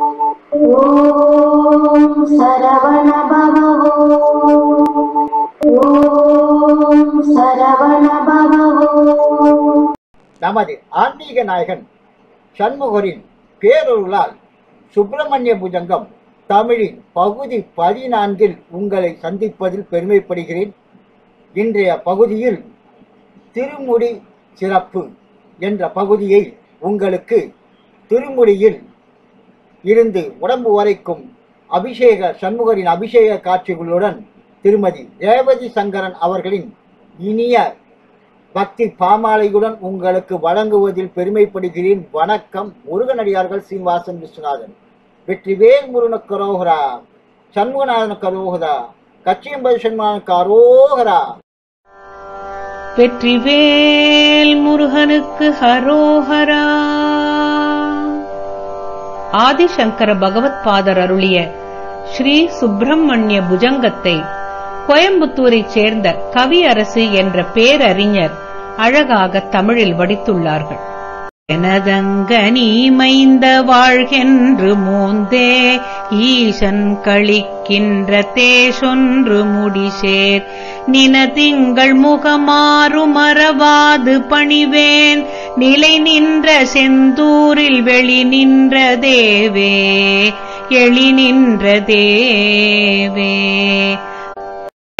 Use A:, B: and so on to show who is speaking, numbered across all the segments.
A: ஓம்
B: நமது ஆன்மீக நாயகன் சண்முகரின் பேரொருளால் சுப்பிரமணிய புஜங்கம் தமிழின் பகுதி பதினான்கில் உங்களை சந்திப்பதில் பெருமைப்படுகிறேன். இன்றைய பகுதியில் திருமுடி சிறப்பு என்ற பகுதியை உங்களுக்கு திருமுடியில் இருந்து உடம்பு வரைக்கும் அபிஷேக சண்முகரின் அபிஷேக காட்சிகளுடன் திருமதி ரேவதி சங்கரன் அவர்களின் இனிய பக்தி பாமாலையுடன் உங்களுக்கு வழங்குவதில் பெருமைப்படுகிறேன். வணக்கம் முருகனடியார்கள் சீனிவாசன் விஸ்வநாதன். வெற்றிவேல் முருகனுக்கு கரோகரா சண்முகநாதன் கரோகரா கச்சியம்பது சண்முகனுக்கு அரோகரா
C: வெற்றிவேல் முருகனுக்கு ஹரோஹரா. ஆதிசங்கர பகவத் பாதர் அருளிய ஸ்ரீ சுப்பிரமணிய புஜங்கத்தை கோயம்புத்தூரைச் சேர்ந்த கவியரசு என்ற பேரறிஞர் அழகாக தமிழில் வடித்துள்ளார்கள். எனதங்க நீ மைந்த வாழ்கென்று மூந்தே ஈசன் கழிக்கின்ற தேசொன்று முடிசேர். நினதிங்கள் முகமாறு மறவாது பணிவேன் நிலை நின்ற செந்தூரில் வெளி நின்ற தேவே எளி நின்ற தேவே.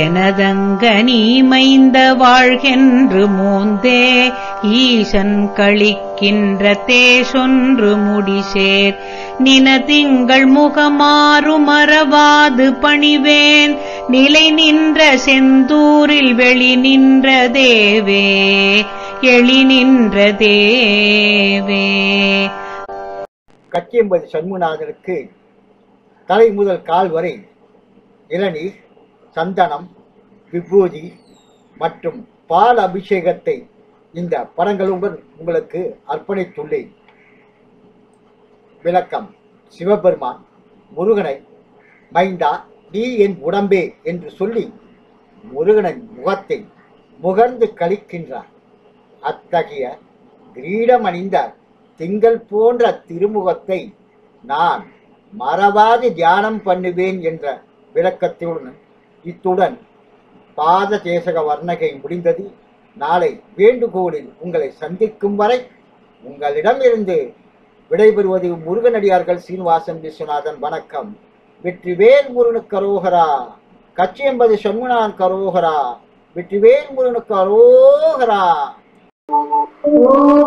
C: எனதங்க நீ மைந்த வாழ்கென்று மூந்தே ஈசன் கழிக்கின்ற தேசொன்று முடிசேர். நினதிங்கள் முகமாறு மறவாது பணிவேன் நிலை நின்ற செந்தூரில் வெளி நின்ற தேவே. எளி நின்ற தேவே.
B: கச்சியம்பதி சண்முநாதனுக்கு தலை முதல் கால் வரை இளநீர் சந்தனம் விபூதி மற்றும் பால் அபிஷேகத்தை இந்த படங்களுடன் உங்களுக்கு அர்ப்பணித்துள்ளேன். விளக்கம். சிவபெருமான் முருகனை மைந்தா நீ என் உடம்பே என்று சொல்லி முருகனின் முகத்தை முகர்ந்து கழிக்கின்றார் அத்தகைய கிரீடம் அணிந்த திங்கள் போன்ற திருமுகத்தை நான் மறவாது தியானம் பண்ணுவேன் என்ற விளக்கத்துடன் இத்துடன் பாத தேசக வர்ணகை முடிந்தது. நாளை வேண்டுகோளில் உங்களை சந்திக்கும் வரை உங்களிடமிருந்து விடைபெறுவது முருகனடியார்கள் சீனிவாசன் விஸ்வநாதன். வணக்கம். வெற்றிவேல் முருனு கரோகரா கட்சி என்பது சண்முனான் கரோகரா. வெற்றிவேல்
A: முருனு கரோகரா Oh.